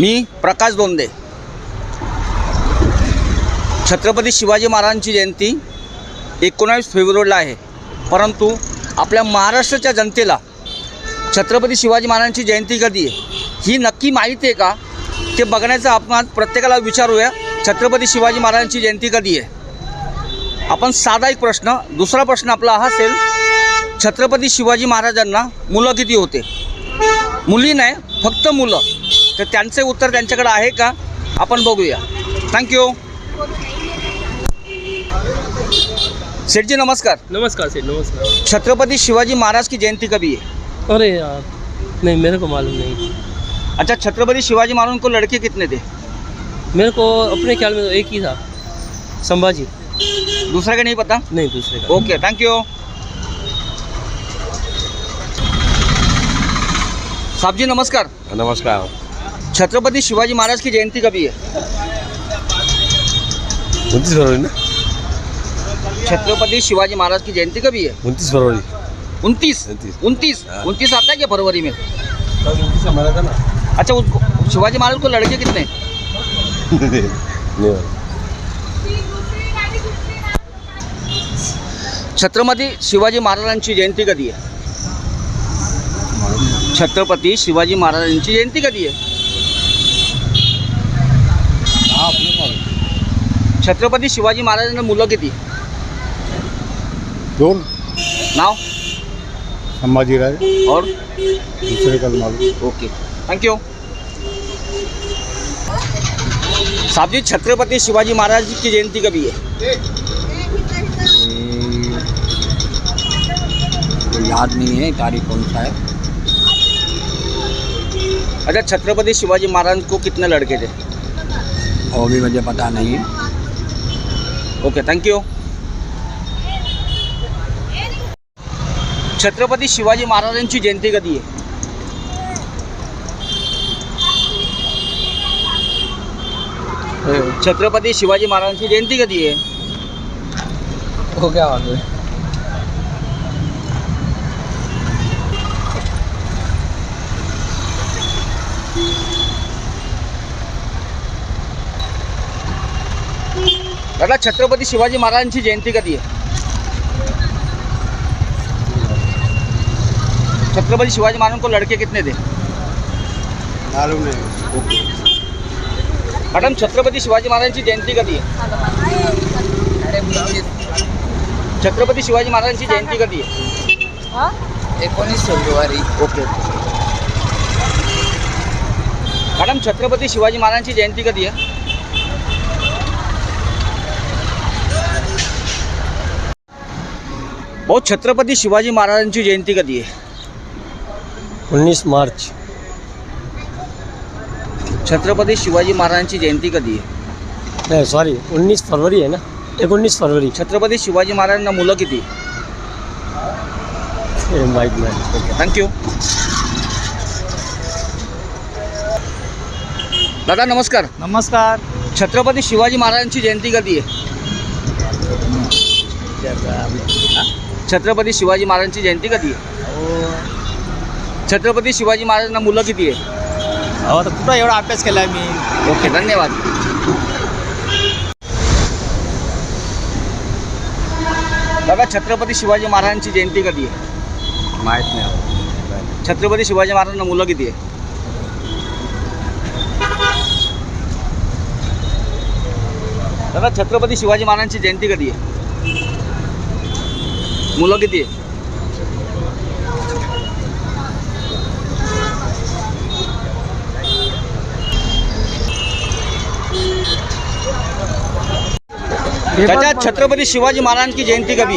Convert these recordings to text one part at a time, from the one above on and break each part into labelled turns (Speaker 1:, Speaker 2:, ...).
Speaker 1: मी प्रकाश दोंदे छत्रपती शिवाजी महाराजांची जयंती एकोणावीस फेब्रुवारीला आहे. परंतु आपल्या महाराष्ट्राच्या जनतेला छत्रपती शिवाजी महाराजांची जयंती कधी आहे ही नक्की माहिती आहे का? ते बघण्याचा आपण प्रत्येकाला विचारूया छत्रपती शिवाजी महाराजांची जयंती कधी आहे? आपण साधा एक प्रश्न दुसरा प्रश्न आपला हा असेल छत्रपती शिवाजी महाराजांना मुलं किती होते? मुली नाही फक्त मुलं. तर त्यांचे उत्तर त्यांच्याकडे आहे का? आपण बघूया. थँक्यू सेठजी नमस्कार.
Speaker 2: नमस्कार सर नमस्कार.
Speaker 1: छत्रपति शिवाजी महाराज की जयंती कभी है
Speaker 2: अरे यार नहीं मेरे को मालूम नहीं.
Speaker 1: अच्छा छत्रपति शिवाजी महाराज को लड़के कितने थे?
Speaker 2: मेरे को अपने ख्याल में तो एक ही था संभाजी.
Speaker 1: दूसरे का नहीं पता?
Speaker 2: नहीं दूसरे का.
Speaker 1: ओके थैंक यू साहब जी नमस्कार।
Speaker 3: नमस्कार।
Speaker 1: छत्रपति शिवाजी महाराज की जयंती कभी है?
Speaker 3: उनतीस फरवरी ना।
Speaker 1: छत्रपति शिवाजी महाराज की जयंती कभी है?
Speaker 3: उनतीस फरवरी।
Speaker 1: उनतीस?
Speaker 3: उनतीस।
Speaker 1: उनतीस?
Speaker 3: हाँ।
Speaker 1: आता है क्या फरवरी में? अच्छा उसको शिवाजी महाराज को लड़के कितने?
Speaker 3: छत्रपति
Speaker 1: छत्रपती शिवाजी महाराजांची जयंती कधी आहे छत्रपती शिवाजी महाराजांची जयंती कधी आहे? छत्रपती शिवाजी महाराजांना मुलं किती?
Speaker 4: दोन.
Speaker 1: नाव?
Speaker 4: संभाजीराजे.
Speaker 1: और?
Speaker 4: दुसरे का मालूम
Speaker 1: ओके. थँक्यू साहब जी छत्रपति शिवाजी महाराज की जयंती कभी है
Speaker 5: याद नहीं है तारीख कौन सा है
Speaker 1: अच्छा छत्रपति शिवाजी महाराज को कितने लड़के थे?
Speaker 5: वो भी मुझे पता नहीं। है
Speaker 1: ओके थँक्यू छत्रपती शिवाजी महाराजांची जयंती कधी आहे? छत्रपती शिवाजी महाराजांची जयंती कधी आहे?
Speaker 2: हो क्या मालूम
Speaker 1: दादा छत्रपती शिवाजी महाराजांची जयंती कधी आहे? छत्रपती शिवाजी महाराज को लड़के कितने थे?
Speaker 4: मालूम नहीं.
Speaker 1: मॅडम छत्रपती शिवाजी महाराजांची जयंती कधी आहे? छत्रपती शिवाजी महाराजांची जयंती कधी आहे?
Speaker 5: एकोणीस फेब्रुवारी.
Speaker 1: ओके. मॅडम छत्रपती शिवाजी महाराजांची जयंती कधी आहे? भाऊ छत्रपती शिवाजी महाराजांची जयंती कधी आहे?
Speaker 2: उन्नीस मार्च.
Speaker 1: छत्रपती शिवाजी महाराजांची जयंती कधी आहे?
Speaker 2: नहीं सॉरी उन्नीस फरवरी है ना? एक उन्नीस फरवरी.
Speaker 1: छत्रपती शिवाजी महाराजांना मुलं किती?
Speaker 2: माइक में
Speaker 1: थँक्यू दादा नमस्कार.
Speaker 4: नमस्कार.
Speaker 1: छत्रपती शिवाजी महाराजांची जयंती कधी आहे? छत्रपती शिवाजी महाराजांची जयंती कधी आहे? छत्रपती शिवाजी महाराजांना मुलं किती आहे
Speaker 4: अहो तर कुठं एवढा अभ्यास केला मी.
Speaker 1: ओके धन्यवाद. दादा छत्रपती शिवाजी महाराजांची जयंती कधी आहे?
Speaker 5: माहीत नाही.
Speaker 1: छत्रपती शिवाजी महाराजांना मुलं किती आहे दादा छत्रपती शिवाजी महाराजांची जयंती कधी आहे? मुलं किती आहे त्याच्यात छत्रपती शिवाजी महाराजांची जयंती
Speaker 4: कभी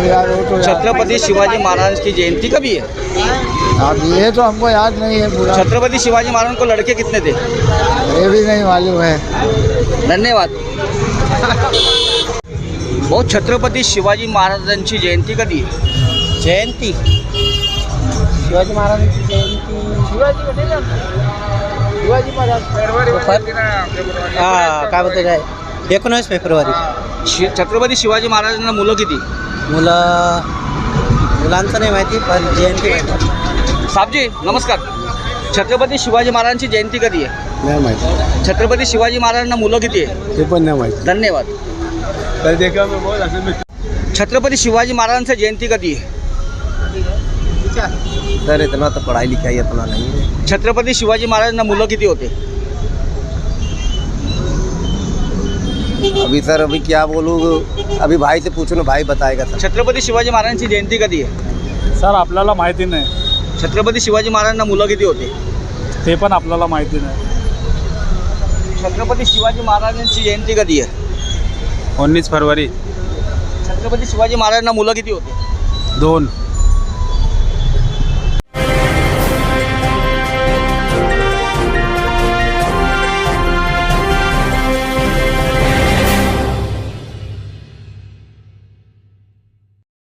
Speaker 4: यार-
Speaker 1: छत्रपती शिवाजी महाराज की जयंती कभी है
Speaker 4: अब ये तो हमको याद नहीं है पूरा।
Speaker 1: छत्रपति शिवाजी महाराज को लड़के कितने थे?
Speaker 4: ये भी नहीं मालूम है।
Speaker 1: धन्यवाद। भाऊ छत्रपती शिवाजी महाराजांची जयंती कधी? आहे
Speaker 4: जयंती. शिवाजी महाराजांची जयंती. शिवाजी महाराज. हा काय बोलते काय? एकोणावीस फेब्रुवारी.
Speaker 1: शि छत्रपती शिवाजी महाराजांना मुलं किती?
Speaker 4: मुलं मुलांचं नाही माहिती पण जयंती
Speaker 1: साबजी नमस्कार. छत्रपती शिवाजी महाराजांची जयंती कधी आहे?
Speaker 4: नाही माहिती.
Speaker 1: छत्रपती शिवाजी महाराजांना मुलं किती आहे?
Speaker 4: ते पण नाही माहिती.
Speaker 1: धन्यवाद.
Speaker 3: कल देखा मैं बहुत असल में
Speaker 1: छत्रपती शिवाजी महाराजांची जयंती कधी? आहे
Speaker 4: सर इतना तो पढ़ाई लिखाई अपना नहीं. है
Speaker 1: छत्रपती शिवाजी महाराजांना मुलं किती होते?
Speaker 4: अभी सर अभी क्या बोलूँ? अभी भाई से पूछो ना भाई बताएगा सर।
Speaker 1: छत्रपती शिवाजी महाराजांची जयंती कधी आहे?
Speaker 6: सर आपल्याला माहिती नाही.
Speaker 1: छत्रपती शिवाजी महाराजांना मुलं किती होते?
Speaker 6: ते पण आपल्याला माहिती नाही.
Speaker 1: छत्रपती शिवाजी महाराजांची जयंती कधी आहे?
Speaker 6: उन्नीस फरवरी.
Speaker 1: छत्रपती शिवाजी महाराजांना मुलं किती होते?
Speaker 6: दोन.